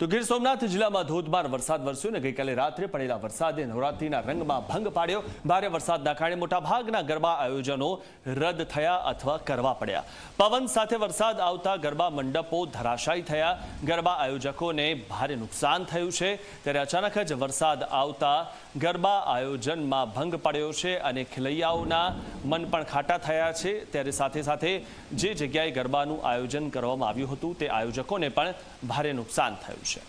તો ગીર સોમનાથ જિલ્લામાં ધોધમાર વરસાદ વરસ્યો અને ગઈકાલે રાત્રે પડેલા વરસાદે નવરાત્રીના રંગમાં ભંગ પાડ્યો. ભારે વરસાદના કારણે મોટાભાગના ગરબા આયોજનો રદ થયા અથવા કરવા પડ્યા. પવન સાથે વરસાદ આવતા ગરબા મંડપો ધરાશાયી થયા. ગરબા આયોજકોને ભારે નુકસાન થયું છે. ત્યારે અચાનક જ વરસાદ આવતા ગરબા આયોજનમાં ભંગ પડ્યો છે અને ખેલૈયાઓના મન પણ ખાટા થયા છે. ત્યારે સાથે સાથે જે જગ્યાએ ગરબાનું આયોજન કરવામાં આવ્યું હતું તે આયોજકોને પણ ભારે નુકસાન થયું છે.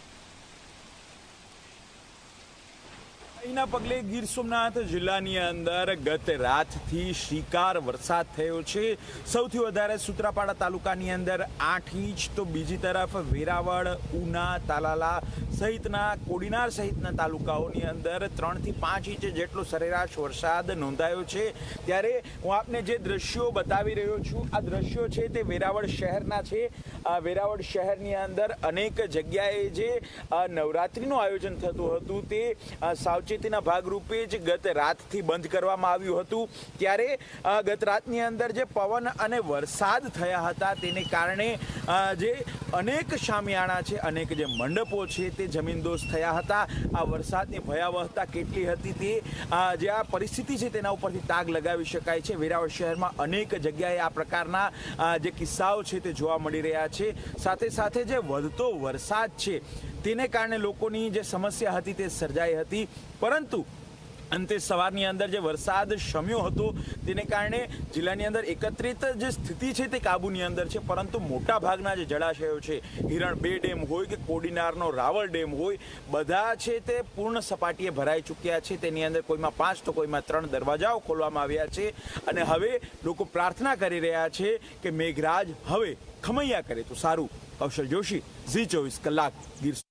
એના પગલે ગીર સોમનાથ જિલ્લાની અંદર ગત રાતથી શિકાર વરસાદ થયો છે. સૌથી વધારે સૂત્રાપાડા તાલુકાની અંદર આઠ ઇંચ, તો બીજી તરફ વેરાવળ, ઉના, તાલાલા સહિતના કોડીનાર સહિતના તાલુકાઓની અંદર ત્રણથી પાંચ ઇંચ જેટલો સરેરાશ વરસાદ નોંધાયો છે. ત્યારે હું આપને જે દ્રશ્યો બતાવી રહ્યો છું, આ દ્રશ્યો છે તે વેરાવળ શહેરના છે. આ વેરાવળ શહેરની અંદર અનેક જગ્યાએ જે નવરાત્રિનું આયોજન થતું હતું તે સાવચેતીના ભાગરૂપે જ ગત રાતથી બંધ કરવામાં આવ્યું હતું. ત્યારે ગત રાતની અંદર જે પવન અને વરસાદ થયા હતા, તેને કારણે જે અનેક શામિયાણા છે, અનેક જે મંડપો છે તે જમીનદોસ્ત થયા હતા. આ વરસાદની ભયાવહતા કેટલી હતી તે જે આ પરિસ્થિતિ છે તેના ઉપરથી તાગ લગાવી શકાય છે. વેરાવળ શહેરમાં અનેક જગ્યાએ આ પ્રકારના જે કિસ્સાઓ છે તે જોવા મળી રહ્યા છે. સાથે સાથે જે વધતો વરસાદ છે, તેને કારણે લોકોની જે સમસ્યા હતી તે સર્જાઈ હતી. પરંતુ અંતે સવારની અંદર જે વરસાદ શમ્યો હતો, તેને કારણે જિલ્લાની અંદર એકત્રિત જે સ્થિતિ છે તે કાબૂની અંદર છે, પરંતુ મોટા ભાગના જે જળાશયો છે, હિરણ બે ડેમ હોય કે કોડીનારનો રાવળ ડેમ હોય, બધા છે તે પૂર્ણ સપાટીએ ભરાઈ ચૂક્યા છે. તેની અંદર કોઈમાં પાંચ તો કોઈમાં ત્રણ દરવાજાઓ ખોલવામાં આવ્યા છે અને હવે લોકો પ્રાર્થના કરી રહ્યા છે કે મેઘરાજ હવે ખમૈયા કરે. તો સારું, કૌશલ જોશી, ઝી ચોવીસ કલાક ગીર